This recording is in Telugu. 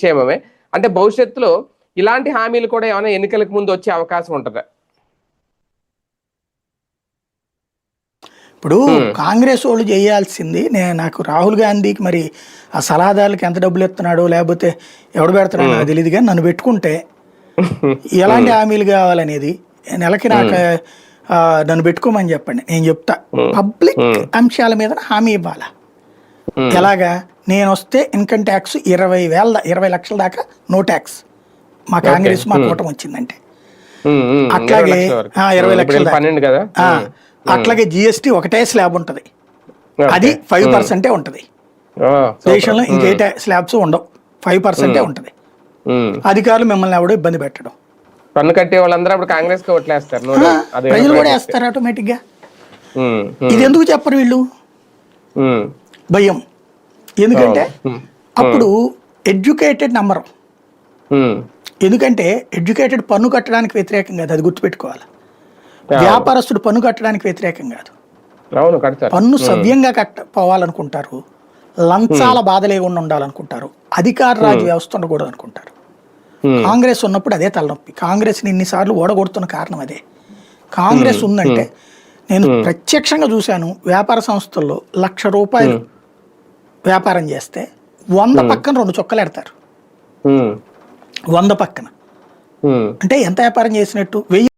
క్షేమమే అంటే భవిష్యత్తులో ఇలాంటి హామీలు కూడా ఏమైనా ఎన్నికలకు ముందు వచ్చే అవకాశం ఉంటుందా? ఇప్పుడు కాంగ్రెస్ వాళ్ళు చేయాల్సింది నేను నాకు రాహుల్ గాంధీకి మరి ఆ సలహాదారులకు ఎంత డబ్బులు ఇస్తున్నాడో లేకపోతే ఎవడు పెడుతున్నాడో నాకు తెలియదు కానీ నన్ను పెట్టుకుంటే ఎలాంటి హామీలు కావాలనేది నెలకి నాకు నన్ను పెట్టుకోమని చెప్పండి. నేను చెప్తా. పబ్లిక్ అంశాల మీద హామీ ఇవ్వాలా. ఎలాగా? నేను వస్తే ఇన్కమ్ ట్యాక్స్ ఇరవై వేల ఇరవై లక్షల దాకా నో ట్యాక్స్. మా కాంగ్రెస్ మా కూటమి వచ్చిందంటే. ఉమ్, అట్లాగే, ఇరవై లక్షల అట్లాగే జిఎస్టీ ఒకటే స్లాబ్ ఉంటది. అది ఫైవ్ పర్సెంటే ఉంటది. దేశంలో ఇంకే స్లాబ్స్ ఉండవు. ఫైవ్ పర్సెంటే ఉంటది. అధికారులు మిమ్మల్ని ఎవడో ఇబ్బంది పెట్టడం. పన్ను కట్టే వాళ్ళందరూ అప్పుడు కాంగ్రెస్కి ఓట్లేస్తారు ప్రజలు కూడా వేస్తారు ఆటోమేటిక్గా ఇది ఎందుకు చెప్పరు వీళ్ళు? భయం. ఎందుకంటే అప్పుడు ఎడ్యుకేటెడ్ నంబరు ఉమ్. ఎందుకంటే ఎడ్యుకేటెడ్ పన్ను కట్టడానికి వ్యతిరేకం కాదు అది గుర్తుపెట్టుకోవాలి. వ్యాపారస్తుడు పన్ను కట్టడానికి వ్యతిరేకం కాదు. పన్ను సవ్యంగా కట్ట పోవాలనుకుంటారు లంచాల బాధ లేకుండా ఉండాలనుకుంటారు. అధికార రాజు వ్యవస్థ ఉండకూడదు అనుకుంటారు కాంగ్రెస్ ఉన్నప్పుడు అదే తలనొప్పి. కాంగ్రెస్ని ఇన్నిసార్లు ఓడగొడుతున్న కారణం అదే. కాంగ్రెస్ ఉందంటే నేను ప్రత్యక్షంగా చూశాను వ్యాపార సంస్థల్లో లక్ష రూపాయలు వ్యాపారం చేస్తే వంద పక్కన రెండు చొక్కలు ఎడతారు. ఉమ్, వంద పక్కన. ఉమ్. అంటే ఎంత వ్యాపారం చేసినట్టు? వెయ్యి